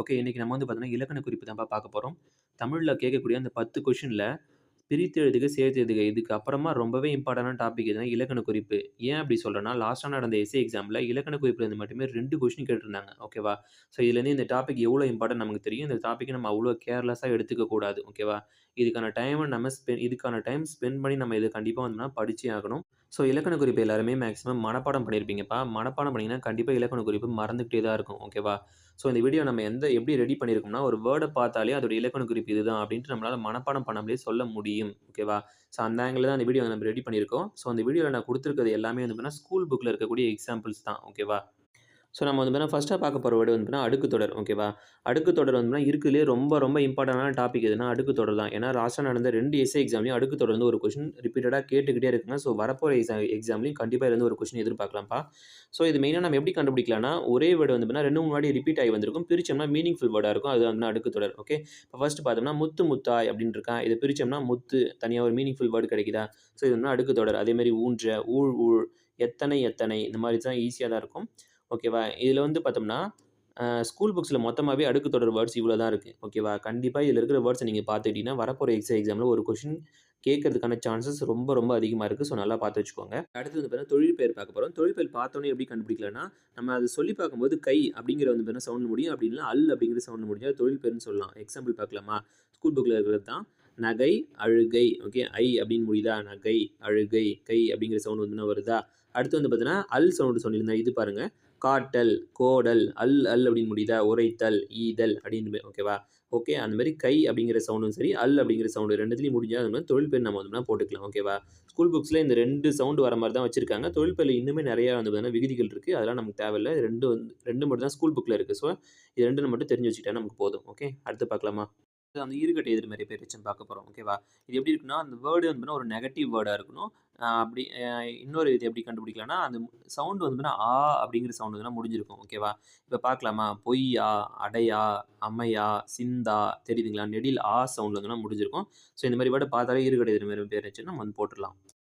Okay. இன்றைக்கி நம்ம வந்து பார்த்தோன்னா இலக்கண குறிப்பு தான் பார்க்க போகிறோம் தமிழில் கேட்கக்கூடிய அந்த பத்து கொஷினில் பிரித்து எழுதுக, சேர்த்து எழுதுக. இதுக்கு அப்புறமா ரொம்பவே இம்பார்ட்டண்டான டாபிக் எதுனா இலக்கண குறிப்பு. ஏன் அப்படி சொல்கிறேன்னா லாஸ்ட்டாக நடந்த எஸ்ஏ எக்ஸாமில் இலக்கண குறிப்புலேருந்து மட்டுமே ரெண்டு கொஸ்டின் கேட்டிருந்தாங்க. ஓகேவா? ஸோ இதுலேருந்து இந்த டாபிக் எவ்வளோ இம்பார்ட்டன்ட் நமக்கு தெரியும். இந்த டாப்பிக்கை நம்ம அவ்வளோ கேர்லெஸ்ஸாக எடுத்துக்கக்கூடாது ஓகேவா? இதுக்கான டைமை நம்ம ஸ்பெண்ட் இதுக்கான டைம் ஸ்பெண்ட் பண்ணி நம்ம இது கண்டிப்பாக வந்து படிச்சே ஆகணும். ஸோ இலக்கண குறிப்பு எல்லாருமே மேக்ஸிமம் மனப்பாடம் பண்ணியிருப்பீங்கப்பா. மனப்பாடம் பண்ணிங்கன்னா கண்டிப்பாக இலக்கண குறிப்பு மறந்துக்கிட்டே தான் இருக்கும். ஓகேவா? ஸோ இந்த வீடியோ நம்ம எந்த எப்படி ரெடி பண்ணியிருக்கோம்னா, ஒரு வேர்டை பார்த்தாலே அதோட இலக்கண குறிப்பு இதுதான் அப்படின்ட்டு நம்மளால் மனப்பாடம் பண்ணாமலே சொல்ல முடியும். ஓகேவா? ஸோ அந்த ஆங்கிள்ல தான் அந்த வீடியோ நம்ம ரெடி பண்ணியிருக்கோம். ஸோ அந்த வீடியோவில் நான் கொடுத்துருக்கிறது எல்லாமே வந்து பார்த்தீங்கன்னா, ஸ்கூல் புக்கில் இருக்கக்கூடிய எக்ஸாம்பிள்ஸ் தான். ஓகேவா? ஸோ நம்ம வந்து பார்த்தீங்கன்னா, பார்க்க போகிற வேர்ட் வந்து பார்த்தீங்கன்னா, அடுக்கு தொடர். ஓகேவா? அடுக்கு தொடர் வந்து பார்த்தீங்கன்னா, ரொம்ப ரொம்ப இம்பார்ட்டண்டான டாபிக் எதுனா அடுக்கு தொடர் தான். ஏன்னா லாஸ்ட்டாக நடந்த ரெண்டு எஸ்ஏ எக்ஸாம்லையும் அடுக்கு தொடர்ந்து ஒரு கொஷின் ரிப்பீட்டடாக கேட்டுக்கிட்டே இருக்குங்க. ஸோ வரப்போகிற எக்ஸா எக்ஸாம்லையும் கண்டிப்பாக இருந்து ஒரு கொஷின் எதிர்பார்க்கலாம்ப்பா. ஸோ இது மெயினாக நம்ம எப்படி கண்டுபிடிக்கலாம்னா, ஒரே வீடு வந்து பார்த்தீங்கன்னா, 2, 3 ரிப்பீட் ஆகி வந்திருக்கும். பிரிச்சோம்னா மீனிங்ஃபுல் வேர்டாக இருக்கும். அது வந்து அடுக்கு தொடர். ஓகே. இப்போ ஃபஸ்ட்டு பார்த்தோம்னா, முத்து முத்தாய் அப்படின்னு இருக்கா. இதை பிரிச்சோம்னா முத்து தனியாக ஒரு மீனிங்ஃபுல் வேர்டு கிடைக்குதா? ஸோ இது வந்து அடுக்கு தொடர். அதேமாதிரி ஊன்ற, ஊழ் ஊழ், எத்தனை எத்தனை இந்த மாதிரி தான் ஈஸியாக தான் இருக்கும். ஓகேவா? இதில் வந்து பார்த்தோம்னா, ஸ்கூல் புக்ஸில் மொத்தமாகவே அடுக்கு தொடர் வேர்ட்ஸ் இவ்வளோ தான் இருக்குது ஓகேவா? கண்டிப்பாக இதில் இருக்கிற வேர்ட்ஸை நீங்கள் பார்த்துக்கிட்டீங்கன்னா, வரப்போகிற எஸ்ஏ எக்ஸாமில் ஒரு கொஷின் கேட்கறதுக்கான சான்சஸ் ரொம்ப ரொம்ப அதிகமாக இருக்குது ஸோ நல்லா பார்த்து வச்சுக்கோங்க. அடுத்து வந்து பார்த்தீங்கன்னா, தொழில் பெயர் பார்க்க போறோம். தொழிற்பெயர் பார்த்தோன்னே எப்படி கண்டுபிடிக்கலன்னா நம்ம அதை சொல்லி பார்க்கும்போது கை அப்படிங்கிற வந்து பார்த்தீங்கன்னா சவுண்ட் முடியும். அப்படி அல் அப்படிங்கிற சவுண்ட் முடிஞ்சா தொழிற்பெயர்ன்னு சொல்லலாம். எக்ஸாம்பிள் பார்க்கலாமா? ஸ்கூல் புக்கில் இருக்கிறது தான். நகை, அழுகை. ஓகே. ஐ அப்படின்னு முடியுதா? நகை, அழுகை, கை அப்படிங்கிற சவுண்ட் வந்து வருதா? அடுத்து வந்து பார்த்தீங்கன்னா, அல் சவுண்டு சொல்லியிருந்தேன். இது பாருங்கள் காட்டல், கோடல், அல் அல் அப்படின்னு முடியுதா? உரைத்தல், ஈதல் அப்படின்னு ஓகேவா? ஓகே. அந்த மாதிரி கை அப்படிங்கிற சவுண்டும் சரி, அல் அப்படிங்கிற சவுண்டு 2த்துலயும் முடிஞ்சால் அது தொழில் பேர் நம்ம வந்து போட்டுக்கலாம். ஓகேவா? ஸ்கூல் புக்ஸில் இந்த ரெண்டு சவுண்டு வர மாதிரி தான் வச்சிருக்காங்க. தொழிற்பெயர்ல இன்னுமே நிறையா வந்து பார்த்தீங்கன்னா, விகுதிகள் இருக்குது அதெல்லாம் நமக்கு தேவையில்ல. 2 வந்து ரெண்டு மட்டும் தான் ஸ்கூல் புக்கில் இருக்குது ஸோ இது ரெண்டு மட்டும் தெரிஞ்சு வச்சுக்கிட்டா நமக்கு போதும். ஓகே. அடுத்து பார்க்கலாமா? அந்த ஈறுகெட்ட எதிர்மறை பெயரெச்சம் பார்க்க போகிறோம் ஓகேவா? இது எப்படி இருக்குன்னா, அந்த வேர்டு வந்து ஒரு நெகட்டிவ் வேர்டாக இருக்கணும். அப்படி இன்னொரு இது எப்படி கண்டுபிடிக்கலாம்னா, அந்த சவுண்டு வந்து ஆ அப்படிங்கிற சவுண்டு வந்து முடிஞ்சிருக்கும். ஓகேவா? இப்போ பார்க்கலாமா? பொய்யா, அடையா, அம்மையா சிந்தா தெரியுதுங்களா? நெடில் ஆ சவுண்ட் வந்து முடிஞ்சிருக்கும். ஸோ இந்த மாதிரி வேர்டு பார்த்தாலே ஈறுகெட்ட எதிர்மறை பெயரெச்சம் நம்ம வந்து போட்டுடலாம்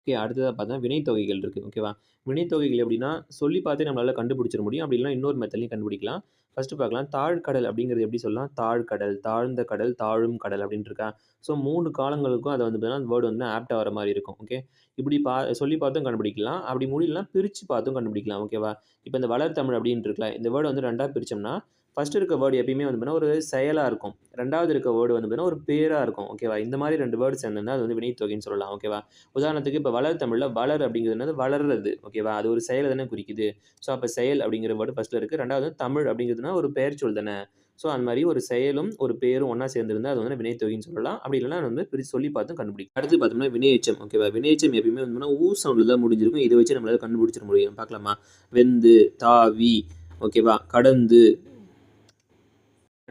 ஓகே. அடுத்ததாக பார்த்தா வினைத்தொகைகள் இருக்குது ஓகேவா? வினைத்தொகைகள் எப்படின்னா, சொல்லி பார்த்தே நம்மளால் கண்டுபிடிச்சிட முடியும். அப்படி இன்னொரு மெத்தட்லையும் கண்டுபிடிக்கலாம். ஃபஸ்ட்டு பார்க்கலாம். தாழ்கடல் அப்படிங்கிறது எப்படி சொல்லலாம்? தாழ்கடல், தாழ்ந்த கடல், தாழும் கடல் அப்படின்னு இருக்கா? ஸோ மூணு காலங்களுக்கும் அதை வந்து பார்த்தீங்கன்னா, வேர்டு வந்து ஆப்டாக வர மாதிரி இருக்கும். ஓகே. இப்படி பா சொல்லி பார்த்தும் கண்டுபிடிக்கலாம். அப்படி முடியலன்னா பிரித்து பார்த்தும் கண்டுபிடிக்கலாம். ஓகேவா? இப்போ இந்த வளர் தமிழ் அப்படின்ட்டு இருக்கலாம் இந்த வேர்டு வந்து ரெண்டாக பிரித்தோம்னா ஃபர்ஸ்ட் இருக்க வேர்டு எப்பயுமே வந்து பார்த்தீங்கன்னா, ஒரு செயலாக இருக்கும். ரெண்டாவது இருக்க வேர்டு வந்து பார்த்தீங்கன்னா, ஒரு பேராக இருக்கும். ஓகேவா? இந்த மாதிரி ரெண்டு வேர்டு சேர்ந்திருந்தால் அது வந்து வினைத்தொகைன்னு சொல்லலாம். ஓகேவா? உதாரணத்துக்கு இப்போ வளர் தமிழில் வளர் அப்படிங்கிறது வளர்றது. ஓகேவா? அது ஒரு செயலை தானே குறிக்குது. ஸோ அப்போ செயல் அப்படிங்கிற வேர்டு ஃபஸ்ட்டில் இருக்குது ரெண்டாவது தமிழ் அப்படிங்கிறதுனா ஒரு பெயர்ச்சொல் தானே. ஸோ அந்த மாதிரி ஒரு செயலும், ஒரு பேரும் ஒன்றா சேர்ந்திருந்தா அது வந்து வினைத்தொகைன்னு சொல்லலாம். அப்படி இல்லைனா வந்து பிரித்து சொல்லி பார்த்தும் கண்டுபிடிக்கும் அடுத்து பார்த்தோம்னா வினையெச்சம். ஓகேவா? வினையெச்சம் எப்பயுமே வந்து ஊ சவுண்டில் தான் முடிஞ்சிருக்கும். இதை வச்சு நம்மளால கண்டுபிடிச்சிட முடியும். பார்க்கலாமா? வெந்து, தாவி, ஓகேவா? கடந்து.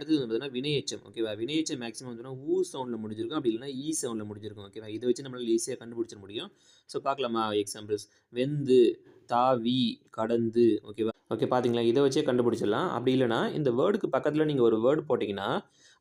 அடுத்தது வந்து பார்த்தீங்கன்னா, வினையெச்சம். ஓகேவா? வினையெச்சம் மேக்ஸிமம் வந்து ஊ சவுண்டில் முடிஞ்சிருக்கும். அப்படி இல்லைனா ஈ e சவுண்டில் முடிஞ்சிருக்கும். ஓகேவா? இதை வச்சு நம்மளால் ஈஸியாக கண்டுபிடிச்சிட முடியும். ஸோ பார்க்கலாமா? எக்ஸாம்பிள்ஸ். வெந்து, தாவி, கடந்து. ஓகேவா? ஓகே பார்த்தீங்களா? இதை வச்சே கண்டுபிடிச்சிடலாம். அப்படி இல்லைனா இந்த வேர்டுக்கு பக்கத்தில் நீங்கள் ஒரு வேர்டு போட்டிங்கன்னா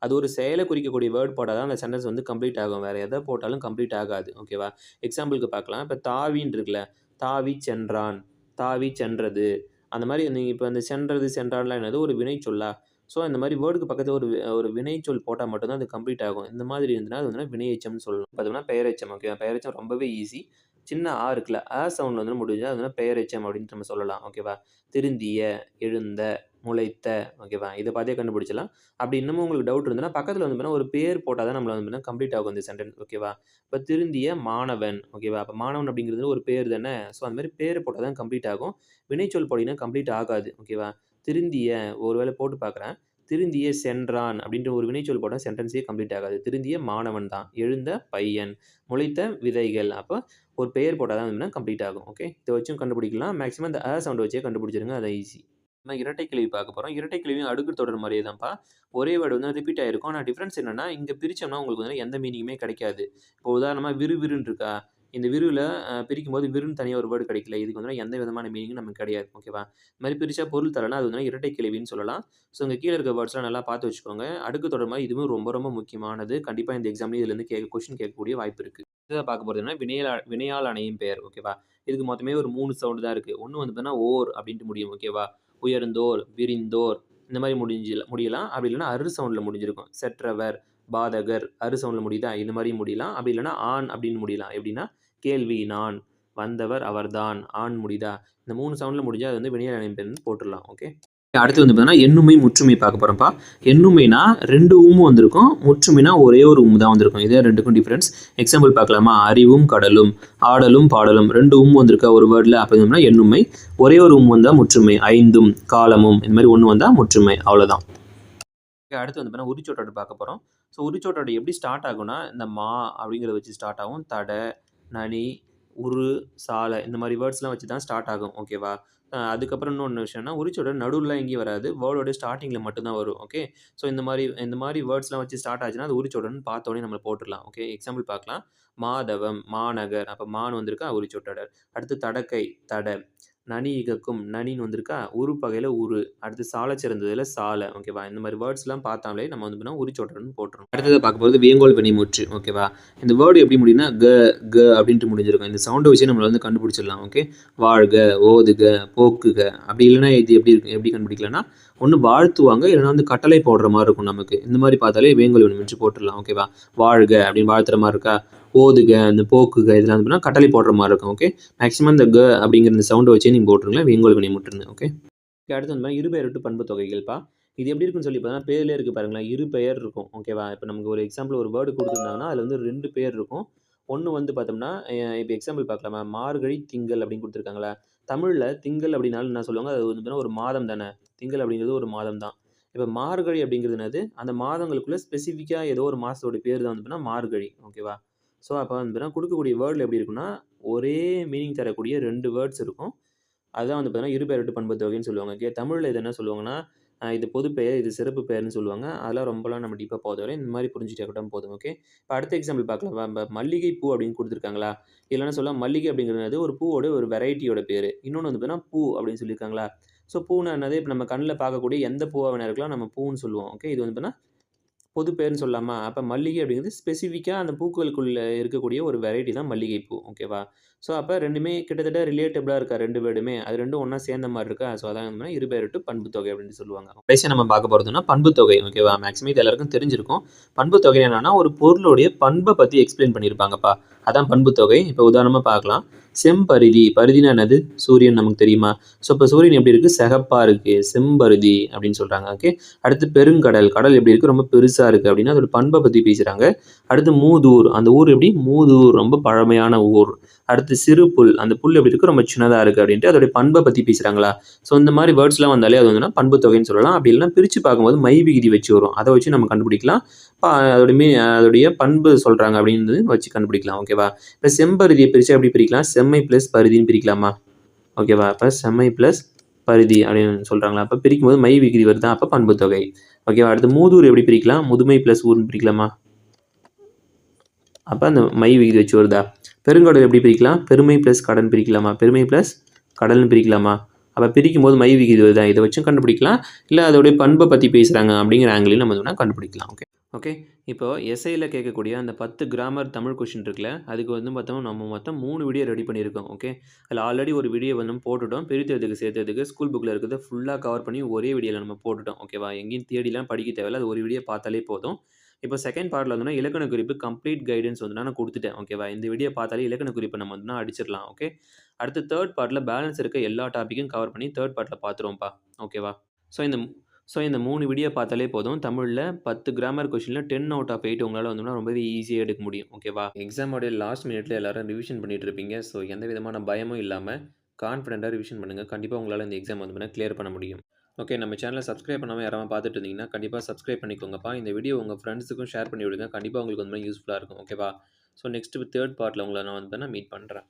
அது ஒரு செயலை குறிக்கக்கூடிய வேர்டு போட்டால் தான் அந்த சென்டென்ஸ் வந்து கம்ப்ளீட் ஆகும். வேறு எதை போட்டாலும் கம்ப்ளீட் ஆகாது. ஓகேவா? எக்ஸாம்பிளுக்கு பார்க்கலாம். இப்போ தாவின்னு இருக்குல்ல. தாவி சென்றான், தாவி சென்றது. அந்த மாதிரி நீங்கள் இப்போ அந்த சென்றது, சென்றான்லாம் என்னது? ஒரு வினைச்சொல்லா? ஸோ இந்த மாதிரி வேர்டுக்கு பக்கத்தில் ஒரு ஒரு வினைச்சொல் போட்டால் மட்டும்தான் அது கம்ப்ளீட் ஆகும். இந்த மாதிரி இருந்ததுன்னா அது வந்து வினையெச்சம்னு சொல்லலாம். பார்த்தோம்னா பெயரச்சம் ஓகேவா? பெயரச்சம் ரொம்பவே ஈஸி. சின்ன ஆ இருக்குல்ல. ஆ சவுண்ட் வந்து முடிஞ்சால் அது வந்து பெயரெச்சம் அப்படின்ட்டு நம்ம சொல்லலாம். ஓகேவா? திருந்திய, எழுந்த, முளைத்த. ஓகேவா? இதை பார்த்தே கண்டுபிடிச்சிடலாம். அப்படி இன்னமும் உங்களுக்கு டவுட் இருந்ததுன்னா, பக்கத்தில் வந்து பார்த்தீங்கன்னா, ஒரு பேர் போட்டால் தான் நம்மள வந்து பார்த்தீங்கன்னா, கம்ப்ளீட் ஆகும் இந்த சென்டென்ஸ். ஓகேவா? இப்போ திருந்திய மாணவன். ஓகேவா? அப்போ மாணவன் அப்படிங்கிறது ஒரு பேர் தானே. ஸோ அந்த மாதிரி பேர் போட்டால் தான் கம்ப்ளீட் ஆகும். வினைச்சொல் போட்டிங்கன்னா கம்ப்ளீட் ஆகாது. ஓகேவா? திருந்திய ஒருவேளை போட்டு பார்க்குறேன். திருந்திய சென்றான் அப்படின்ற ஒரு வினைச்சொல் போட்டால் சென்டென்ஸே கம்ப்ளீட் ஆகாது. திருந்திய மாணவன் தான். எழுந்த பையன், முளைத்த விதைகள். அப்போ ஒரு பெயர் போட்டால் தான் வந்து கம்ப்ளீட் ஆகும். ஓகே. இதை வச்சும் கண்டுபிடிக்கலாம். மேக்ஸிமம் இந்த அ சவுண்ட் வச்சே கண்டுபிடிச்சிருங்க. அது ஈஸி. நம்ம இரட்டை கிழவி பார்க்க போகிறோம் இரட்டை கிழவியும் அடுக்கு தொடர் மாதிரியே தான்ப்பா. ஒரே வேர்டு வந்து ரிப்பீட் ஆயிருக்கும். ஆனால் டிஃப்ரென்ஸ் என்னன்னா, இங்கே பிரித்தோம்னா உங்களுக்கு வந்து எந்த மீனிங்குமே கிடைக்காது. இப்போ உதாரணமாக விறுவிறுன்னு இருக்கா? இந்த விருவில் பிரிக்கும் பிரிக்கும்போது விருன்னு தனியாக ஒரு வேர்டு கிடைக்கல. இதுக்கு வந்து எந்த விதமான மீனிங்கும் நமக்கு கிடையாது. ஓகேவா? இந்த மாதிரி பிரித்தா பொருள் தரலன்னா, அது வந்து இரட்டை கிளவின்னு சொல்லலாம். ஸோ இங்கே கீழே இருக்க வேர்ட்ஸ்லாம் நல்லா பார்த்து வச்சுக்கோங்க. அடுக்கு தொடர்பாக இதுவும் ரொம்ப ரொம்ப முக்கியமானது. கண்டிப்பாக இந்த எக்ஸாம்லேயும் இதுலேருந்து கேட்க கொஸ்டின் கேட்கக்கூடிய வாய்ப்பு இருக்குது இதை பார்க்க போகிறதுனா வினையா வினையால் அணையும் பெயர். ஓகேவா? இதுக்கு மொத்தமே ஒரு மூணு சவுண்டு தான் இருக்குது ஒன்று வந்து பார்த்தீங்கன்னா, ஓர் அப்படின்ட்டு முடியும். ஓகேவா? உயர்ந்தோர், விரிந்தோர், இந்த மாதிரி முடிஞ்சு முடியலாம் அப்படி இல்லைன்னா அரு சவுண்டில் முடிஞ்சிருக்கும் செற்றவர் பாதகர் அரு சவுண்டில் முடியுதா? இந்த மாதிரி முடியலாம். அப்படி இல்லைன்னா ஆண் அப்படின்னு முடியலாம். எப்படின்னா கேள்வி நான் வந்தவர் அவர்தான் ஆண் முடியுதா? இந்த மூணு சவுண்டில் முடிஞ்சால் அது வந்து வினையல் பெண் போட்டுடலாம். ஓகே அடுத்து வந்து பார்த்தீங்கன்னா எண்ணுமை முற்றுமை பார்க்க போகிறோம்ப்பா எண்ணுமைனா ரெண்டு ஊமும் வந்திருக்கும். முற்றுமைனா ஒரே ஒரு ஊமு தான் வந்திருக்கும். இதே ரெண்டுக்கும் டிஃப்ரென்ஸ் எக்ஸாம்பிள் பார்க்கலாமா? அறிவும் கடலும் ஆடலும் பாடலும். ரெண்டு ஊமு வந்திருக்கா ஒரு வேர்டில் அப்போ எண்ணுமை. ஒரே ஒரு ஊமு வந்தால் முற்றுமை. ஐந்தும் காலமும். இந்த மாதிரி ஒன்று வந்தால் முற்றுமை. அவ்வளோதான் அடுத்து வந்து பார்த்தீங்கன்னா உரிச்சோட்டோட பார்க்க போகிறோம் ஸோ உரிச்சோட்டோட எப்படி ஸ்டார்ட் ஆகும்னா இந்த மா அப்படிங்கிறத வச்சு ஸ்டார்ட் ஆகும். தடை நனி உரு சாலை இந்த மாதிரி வேர்ட்ஸ்லாம் வச்சு தான் ஸ்டார்ட் ஆகும். ஓகேவா அதுக்கப்புறம் இன்னொன்று விஷயம்னா உரிச்சோட நடுவில் எங்கேயும் வராது. வேர்டோட ஸ்டார்டிங்கில் மட்டும்தான் வரும். ஓகே ஸோ இந்த மாதிரி இந்த மாதிரி வேர்ட்ஸ்லாம் வச்சு ஸ்டார்ட் ஆச்சுன்னா அது உரிச்சோடன்னு பார்த்தோன்னே நம்ம போட்டுடலாம். ஓகே எக்ஸாம்பிள் பார்க்கலாம். மாதவம் மாநகர். அப்போ மான் வந்திருக்கா உரிச்சோட்டடர் அடுத்து தடக்கை தடை. நனி இகக்கும் நனின்னு வந்திருக்கா? உரு பகையில் உரு. அடுத்து சாலை சிறந்ததில் சாலை. ஓகேவா இந்த மாதிரி வேர்ட்ஸ்லாம் பார்த்தாலே நம்ம வந்து பண்ணால் உரிச்சோட்டர்னு போட்டுரும் அடுத்தது பார்க்க போகிறது வேங்கோல் வினைமுற்று ஓகேவா இந்த வேர்டு எப்படி முடியும்னா க க அப்படின்ட்டு முடிஞ்சிருக்கும். இந்த சவுண்டை வச்சு நம்மளை வந்து கண்டுபிடிச்சிடலாம். ஓகே வாழ்க ஓதுக போக்குக. அப்படி இல்லைன்னா இது எப்படி இருக்கு எப்படி கண்டுபிடிக்கலன்னா ஒன்று வாழ்த்துவாங்க இல்லைன்னா வந்து கட்டளை போடுற மாதிரி இருக்கும் நமக்கு. இந்த மாதிரி பார்த்தாலே வேங்கோல் வினைமுற்று போட்டுடலாம். ஓகேவா வாழ்க அப்படின்னு வாழ்த்துற மாதிரி இருக்கா? ஓதுக அந்த போக்குக இதெல்லாம் வந்து கட்டளை போடுற மாதிரி இருக்கும் ஓகே மேக்ஸிமம் இந்த க அப்படிங்கிற இந்த சவுண்டை வச்சே நீங்கள் போட்டுருங்களேன் வேங்கோல் வினை முட்டுருங்க ஓகே அடுத்து வந்து இருபெயர் விட்டு பண்பு தொகைகள்ப்பா. இது எப்படி இருக்குன்னு சொல்லி பார்த்தீங்கன்னா பேர்லேயே இருக்குது பாருங்களேன் இரு பெயர் இருக்கும் ஓகேவா இப்போ நமக்கு ஒரு எக்ஸாம்பிள் ஒரு வேர்டு கொடுத்துருந்தாங்கன்னா அதில் வந்து ரெண்டு பேர் இருக்கும். ஒன்று வந்து பார்த்தோம்னா இப்போ எக்ஸாம்பிள் பார்க்கலாமா மார்கழி திங்கள் அப்படின்னு கொடுத்துருக்காங்களா? தமிழில் திங்கள் அப்படின்னாலும் என்ன சொல்லுவாங்க? அது வந்து பார்த்தீங்கன்னா ஒரு மாதம் தானே. திங்கள் அப்படிங்கிறது ஒரு மாதம் தான். இப்போ மார்கழி அப்படிங்கிறது என்னது? அந்த மாதங்களுக்குள்ளே ஸ்பெசிஃபிக்காக ஏதோ ஒரு மாதத்தோட பேர் தான் வந்து மார்கழி ஓகேவா ஸோ அப்போ வந்து பார்த்தீங்கன்னா கொடுக்கக்கூடிய வேர்டில் எப்படி இருக்குன்னா ஒரே மீனிங் தரக்கூடிய ரெண்டு வேர்ட்ஸ் இருக்கும். அதுதான் வந்து பார்த்தீங்கன்னா இருபெயரட்டு பண்பு தொகைன்னு சொல்லுவாங்க. ஓகே தமிழில் இது என்ன சொல்லுவாங்கன்னா இது பொது பெயர் இது சிறப்பு பெயர்னு சொல்லுவாங்க. அதெல்லாம் ரொம்பலாம் நம்ம டீப்பாக போதவரை இந்த மாதிரி புரிஞ்சுட்டே கூட போதும். ஓகே இப்போ அடுத்த எக்ஸாம்பிள் பார்க்கலாம். மல்லிகை பூ அப்படின்னு கொடுத்துருக்காங்களா? இல்லைன்னா சொல்ல மல்லிகை அப்படிங்கிறது ஒரு பூவோட ஒரு வெரைட்டியோட பேர். இன்னொன்று வந்து பார்த்தீங்கன்னா பூ அப்படின்னு சொல்லியிருக்காங்களா? ஸோ பூனா என்னது? இப்போ நம்ம கண்ணில் பார்க்கக்கூடிய எந்த பூவாக வேணா இருக்கலாம் நம்ம பூன்னு சொல்லுவோம். ஓகே இது வந்து பார்த்தீங்கன்னா பொது பேர்னு சொல்லலாமா அப்போ மல்லிகை அப்படிங்கிறது ஸ்பெசிஃபிக்காக அந்த பூக்களுக்குள்ளே இருக்கக்கூடிய ஒரு வெரைட்டி தான் மல்லிகைப்பூ ஓகேவா ஸோ அப்போ ரெண்டுமே கிட்டத்தட்ட ரிலேட்டபிளாக இருக்கா? ரெண்டு வேர்டுமே அது ரெண்டும் ஒன்றா சேர்ந்த மாதிரி இருக்கா? ஸோ அதான் இருபேர் டு பண்பு தொகை அப்படின்னு சொல்லுவாங்க. கடைசியாக நம்ம பார்க்க போகிறதுனா பண்பு தொகை ஓகேவா மேக்ஸிமம் இது எல்லாருக்கும் தெரிஞ்சிருக்கும். பண்பு தொகை என்னன்னா ஒரு பொருளுடைய பண்பை பற்றி எக்ஸ்பிளைன் பண்ணியிருப்பாங்கப்பா அதான் பண்பு தொகை. இப்போ உதாரணமாக பார்க்கலாம். செம்பருதி பருதினா என்னது? சூரியன் நமக்கு தெரியுமா? ஸோ இப்போ சூரியன் எப்படி இருக்குது சிகப்பாக இருக்குது செம்பருதி அப்படின்னு சொல்கிறாங்க ஓகே அடுத்து பெருங்கடல். கடல் எப்படி இருக்குது ரொம்ப பெருசாக இருக்குது அப்படின்னா அதோட பண்பை பற்றி பேசுகிறாங்க அடுத்து மூதூர். அந்த ஊர் எப்படி? மூதூர். ரொம்ப பழமையான ஊர். அடுத்து சிறு புல். அந்த புல் எப்படி இருக்குது ரொம்ப சின்னதாக இருக்குது அப்படின்ட்டு அதோடைய பண்பை பற்றி பேசுகிறாங்களா ஸோ இந்த மாதிரி வேர்ட்ஸ்லாம் வந்தாலே அது வந்துன்னா பண்பு தொகைன்னு சொல்லலாம். அப்படி இல்லைன்னா பிரித்து பார்க்கும்போது மை விகுதி வச்சு வரும். அதை வச்சு நம்ம கண்டுபிடிக்கலாம். பா அதோடைய மீ அதோடைய பண்பு சொல்கிறாங்க அப்படின்னு வச்சு கண்டுபிடிக்கலாம். ஓகே ஓகேவா? இப்போ செம்பருதியை பிரித்து எப்படி பிரிக்கலாம்? செம்மை ப்ளஸ் பருதின்னு பிரிக்கலாமா? ஓகேவா? அப்போ செம்மை ப்ளஸ் பருதி அப்படின்னு சொல்கிறாங்களா அப்போ பிரிக்கும் போது மை விகுதி வருதா? அப்போ பண்பு தொகை. ஓகேவா? அடுத்து மூதூர் எப்படி பிரிக்கலாம்? முதுமை ப்ளஸ் ஊர்னு பிரிக்கலாமா? அப்போ அந்த மை விகுதி வச்சு வருதா? பெருங்கடல் எப்படி பிரிக்கலாம்? பெருமை ப்ளஸ் கடன் பிரிக்கலாமா? பெருமை ப்ளஸ் கடல்னு பிரிக்கலாமா? அப்போ பிரிக்கும் போது மை விகிரி வருதா? இதை வச்சும் கண்டுபிடிக்கலாம். இல்லை அதோடைய பண்பை பற்றி பேசுகிறாங்க அப்படிங்கிற ஆங்கிலையும் நம்ம வேணால் கண்டுபிடிக்கலாம். Okay okay? இப்போ எஸ்ஐயில் கேட்கக்கூடிய அந்த பத்து கிராமர் தமிழ் கொஷின் இருக்குல்ல அதுக்கு வந்து பார்த்தோம்னா நம்ம மொத்தம் மூணு வீடியோ ரெடி பண்ணியிருக்கோம் ஓகே? அதில் ஆல்ரெடி ஒரு வீடியோ வந்து போட்டுவிட்டோம் போட்டுட்டோம் பிரித்ததுக்கு சேர்த்ததுக்கு ஸ்கூல் புக்கில் இருக்கிறத ஃபுல்லாக கவர் பண்ணி ஒரே வீடியோவில் நம்ம போட்டுட்டோம் ஓகேவா? எங்கேயும் தேடிலாம் படிக்க தேவையில்ல அது ஒரு வீடியோ பார்த்தாலே போதும். இப்போ செகண்ட் பார்ட்டில் வந்துன்னா இலக்கண குறிப்பு கம்ப்ளீட் கைடன்ஸ் வந்து நான் கொடுத்துட்டேன் ஓகேவா? இந்த வீடியோ பார்த்தாலே இலக்கண குறிப்பை நம்ம வந்து அடிச்சிடலாம் ஓகே? அடுத்து தேர்ட் பார்ட்டில் பேலன்ஸ் இருக்க எல்லா டாப்பிக்கும் கவர் பண்ணி தேர்ட் பார்ட்டில் பார்த்துருவோம்ப்பா ஓகேவா? ஸோ இந்த ஸோ இந்த மூணு வீடியோ பார்த்தாலே போதும். தமிழில் பத்து கிராமர் கொஷினில் டென் அவுட் ஆஃப் எயிட் உங்களால் வந்தோம்னா ரொம்பவே ஈஸியாக எடுக்க முடியும். ஓகேவா எக்ஸாமோடைய லாஸ்ட் மினிட்ல எல்லாரும் ரிவிஷன் பண்ணிட்டு இருப்பீங்க. ஸோ எந்த விதமான பயமும் இல்லாமல் கான்ஃபிடென்ட்டாக ரிவிஷன் பண்ணுங்கள் கண்டிப்பாக உங்களால் இந்த எக்ஸாம் வந்து கிளியர் பண்ண முடியும். ஓகே நம்ம சேனலை சப்ஸ்கிரைப் பண்ணாமல் யாராவது பார்த்துட்டு இருந்தீங்கன்னா கண்டிப்பாக சப்ஸ்கிரைப் பண்ணிக்கோங்கப்பா. இந்த வீடியோ உங்கள் ஃப்ரெண்ட்ஸுக்கும் ஷேர் பண்ணி விடுங்க. கண்டிப்பாக உங்களுக்கு வந்து யூஸ்ஃபுல்லாக இருக்கும். ஓகேவா ஸோ நெக்ஸ்ட் தேர்ட் பார்ட்டில் உங்களை நான் வந்து நான் மீட் பண்ணுறேன்